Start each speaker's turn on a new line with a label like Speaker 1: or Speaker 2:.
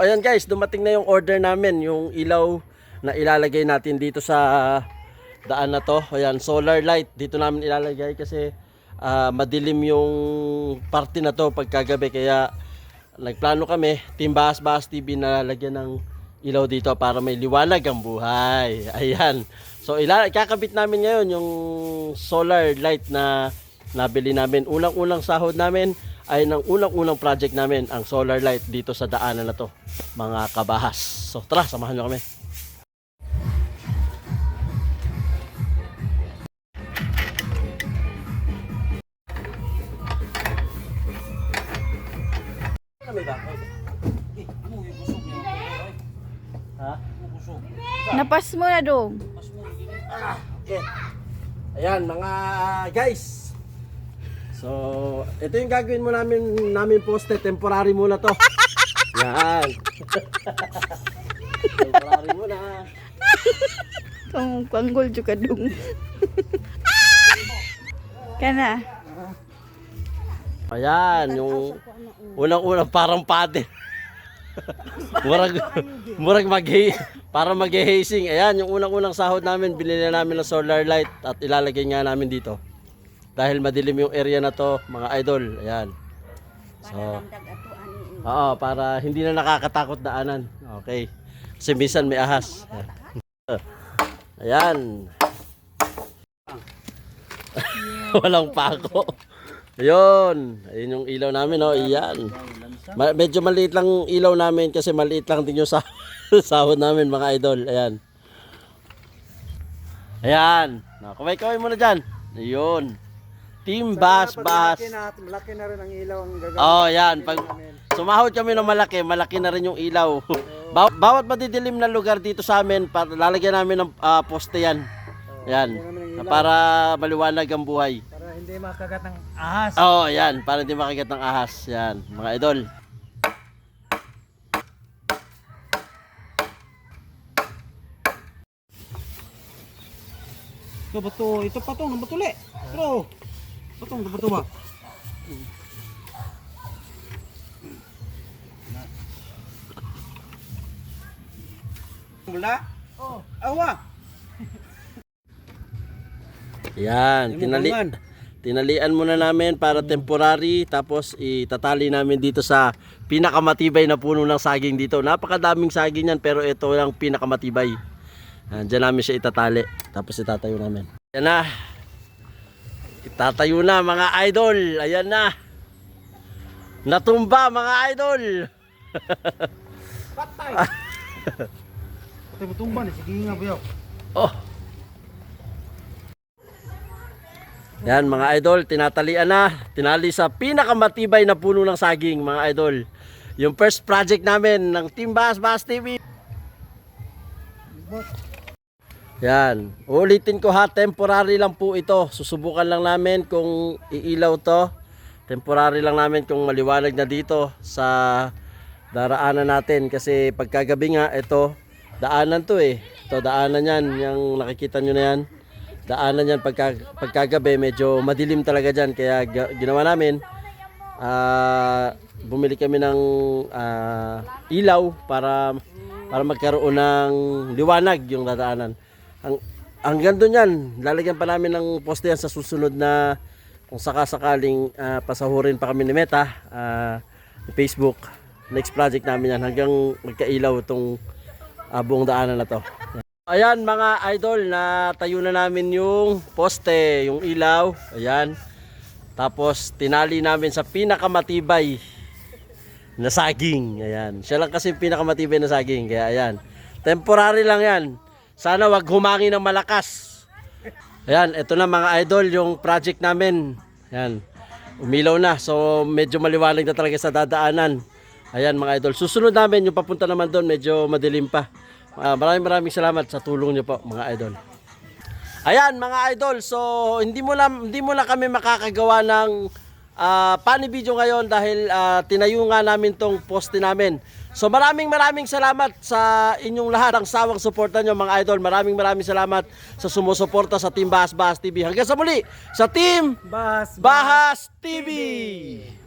Speaker 1: Ayan guys, dumating na yung order namin, yung ilaw na ilalagay natin dito sa daan na to. Ayan, solar light dito namin ilalagay kasi ah, madilim yung parte na to pagkagabi kaya nagplano kami, Team Bahas Bahas TV na lagyan ng ilaw dito para may liwanag ang buhay. Ayan. So ila kakabit namin ngayon yung solar light na nabili namin. Unang-unang sahod namin ay ng unang-unang project namin ang solar light dito sa daanan na to, mga kabahas. So tara, samahan nyo kami.
Speaker 2: Napas mo na dong.
Speaker 1: Ayan mga guys. So, ito yung gagawin mo namin namin poste temporary muna to. Yan. temporary muna.
Speaker 2: Kung panggol juga dong. Kana.
Speaker 1: Ayan, yung unang-unang parang paddle. murag murag mag para mag-hazing. Ayan, yung unang-unang sahod namin, binili na namin ng solar light at ilalagay nga namin dito. Dahil madilim yung area na to, mga idol. Ayan. So, Oo, para hindi na nakakatakot daanan. Okay. Kasi minsan may ahas. Ayan. Walang pako. Ayun. Ayun yung ilaw namin, oh. Iyan. Ma- medyo maliit lang ilaw namin kasi maliit lang din yung sa sahod namin, mga idol. Ayan. Ayan. Kumay-kumay muna dyan. Ayun. Team Bass Bass.
Speaker 3: Malaki na, malaki na rin ang ilaw ang gagawin.
Speaker 1: Oh, yan. Pag sumahod kami ng malaki, malaki na rin yung ilaw. Baw- bawat madidilim na lugar dito sa amin, pa- lalagyan namin ng ah, poste yan. Yan. Para maliwanag ang buhay.
Speaker 3: Para hindi makagat ng ahas.
Speaker 1: Oh, yan. Para hindi makagat ng ahas. Yan, mga idol.
Speaker 3: Ito ba to? Ito pa to, nang batuli. Bro. Nang bato ba? Mula? Oh. Awa.
Speaker 1: Yan, tinali tinalian muna namin para temporary tapos itatali namin dito sa pinakamatibay na puno ng saging dito. Napakadaming saging yan pero ito lang pinakamatibay. Yan, dyan namin siya itatali tapos itatayo namin. Yan na. Itatayo na mga idol. Ayan na. Natumba mga idol.
Speaker 3: Patay. Patay mo tumba ni sige nga bayaw.
Speaker 1: Oh. Yan mga idol, tinatalian na, tinali sa pinakamatibay na puno ng saging mga idol. Yung first project namin ng Team Bass Bass TV. Yan, ulitin ko ha, temporary lang po ito. Susubukan lang namin kung iilaw to. Temporary lang namin kung maliwanag na dito sa daraanan natin kasi pagkagabi nga ito daanan to eh. Ito daanan yan, yung nakikita nyo na yan. Daanan yan pagka, pagkagabi medyo madilim talaga dyan kaya ginawa namin ah bumili kami ng ah, ilaw para para magkaroon ng liwanag yung dadaanan. Ang ang ganda niyan, lalagyan pa namin ng poste yan sa susunod na kung sakasakaling ah, pasahurin pa kami ni Meta, ni Facebook. Next project namin yan hanggang magkailaw itong ah, buong daanan na to. Ayan mga idol, na tayo na namin yung poste, yung ilaw. Ayan. Tapos tinali namin sa pinakamatibay na saging. Ayan. Siya lang kasi pinakamatibay na saging. Kaya ayan. Temporary lang yan. Sana wag humangin ng malakas. Ayan, ito na mga idol yung project namin. Ayan. Umilaw na. So medyo maliwanag na talaga sa dadaanan. Ayan mga idol. Susunod namin yung papunta naman doon medyo madilim pa. Ah, maraming maraming salamat sa tulong niyo po mga idol. Ayan mga idol, so hindi mo lang hindi mo lang kami makakagawa ng ah, funny video ngayon dahil ah, tinayo nga namin tong poste namin. So maraming maraming salamat sa inyong lahat ang sawang suporta nyo mga idol. Maraming maraming salamat sa sumusuporta sa Team Bahas Bahas TV. Hanggang sa muli sa Team
Speaker 3: Bas.
Speaker 1: Bahas TV.